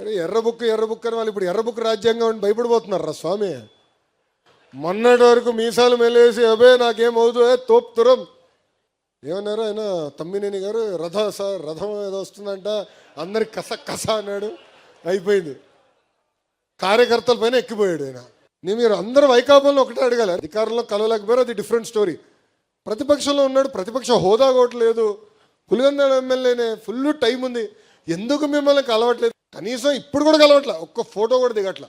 అరే ఎర్ర బుక్ ఎర్ర బుక్ అని వాళ్ళు ఇప్పుడు ఎర్ర బుక్ రాజ్యాంగం అని భయపడిపోతున్నారు రా స్వామి. మొన్నటి వరకు మీసాలు మెలేసి అబే నాకేం అవుతుందో తోపుతురం ఏమన్నారు ఆయన తమ్మినేని గారు రథ సార్ రథం ఏదో వస్తుందంట అందరి కస కస అన్నాడు. అయిపోయింది. కార్యకర్తల పైన ఎక్కిపోయాడు ఆయన. నేను మీరు అందరూ వైకాపంలో ఒకటే అడగాలి. అధికారంలో కలవలేకపోయారు అది డిఫరెంట్ స్టోరీ ప్రతిపక్షంలో ఉన్నాడు ప్రతిపక్ష హోదా కూడా లేదు. ఎమ్మెల్యేనే ఫుల్ టైం ఉంది. ఎందుకు మిమ్మల్ని కలవట్లేదు? కనీసం ఇప్పుడు కూడా కలవట్లే ఒక్క ఫోటో కూడా దిగట్లా.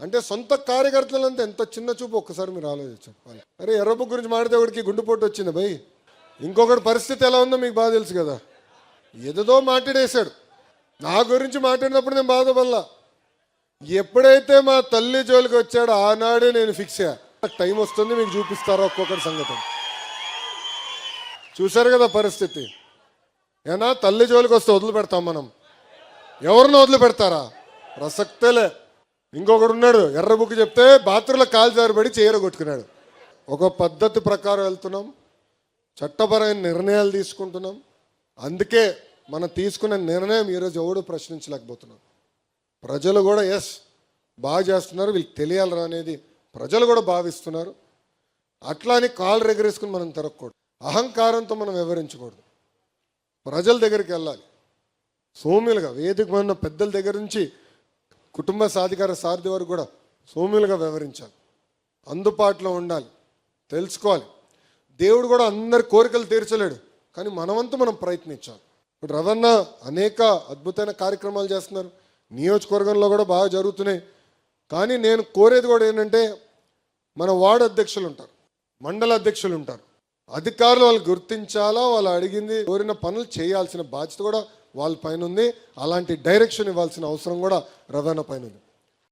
అంటే సొంత కార్యకర్తలంతా ఎంత చిన్న చూపు ఒక్కసారి మీరు ఆలోచించాలి అరే ఎర్రబు గురించి మాడితే ఒకటికి గుండెపోటు వచ్చింది భయ్ ఇంకొకటి పరిస్థితి ఎలా ఉందో మీకు బాగా తెలుసు కదా. ఏదో మాట్లాడేశాడు నా గురించి మాట్లాడినప్పుడు నేను బాధపడలా. ఎప్పుడైతే మా తల్లి జోలికి వచ్చాడో ఆనాడే నేను ఫిక్స్ అయ్యా. టైం వస్తుంది మీకు చూపిస్తారా ఒక్కొక్కటి సంగతి చూశారు కదా పరిస్థితి. ఏనా తల్లి జోలికి వస్తే వదిలిపెడతాం మనం. ఎవరిని వదిలిపెడతారా ప్రసక్తేలే. ఇంకొకడు ఉన్నాడు ఎర్ర బుక్ చెప్తే బాత్రూంలో కాలు జారిపడి చీర కొట్టుకున్నాడు. ఒక పద్ధతి ప్రకారం వెళ్తున్నాం చట్టపరమైన నిర్ణయాలు తీసుకుంటున్నాం. అందుకే మనం తీసుకున్న నిర్ణయం ఈరోజు ఎవడు ప్రశ్నించలేకపోతున్నాం. ప్రజలు కూడా ఎస్ బాగా చేస్తున్నారు వీళ్ళకి తెలియాలరా అనేది ప్రజలు కూడా భావిస్తున్నారు. అట్లా అని కాలు రెగరేసుకుని మనం తిరగకూడదు. అహంకారంతో మనం వివరించకూడదు ప్రజల దగ్గరికి వెళ్ళాలి. సోమ్యులుగా వేదిక ఉన్న పెద్దల దగ్గర నుంచి కుటుంబ సాధికార సారథి వరకు కూడా సోమ్యులుగా వ్యవహరించాలి. అందుబాటులో ఉండాలి. తెలుసుకోవాలి. దేవుడు కూడా అందరి కోరికలు తీర్చలేడు. కానీ మనవంతు మనం ప్రయత్నించాలి. ఇప్పుడు రవణ అనేక అద్భుతమైన కార్యక్రమాలు చేస్తున్నారు. నియోజకవర్గంలో కూడా బాగా జరుగుతున్నాయి. కానీ నేను కోరేది కూడా ఏంటంటే మన వార్డు అధ్యక్షులు ఉంటారు. మండల అధ్యక్షులు ఉంటారు. అధికారులు వాళ్ళు గుర్తించాలా? వాళ్ళు అడిగింది కోరిన పనులు చేయాల్సిన బాధ్యత కూడా వాళ్ళ పైన ఉంది. అలాంటి డైరెక్షన్ ఇవ్వాల్సిన అవసరం కూడా రవాణా పైన ఉంది.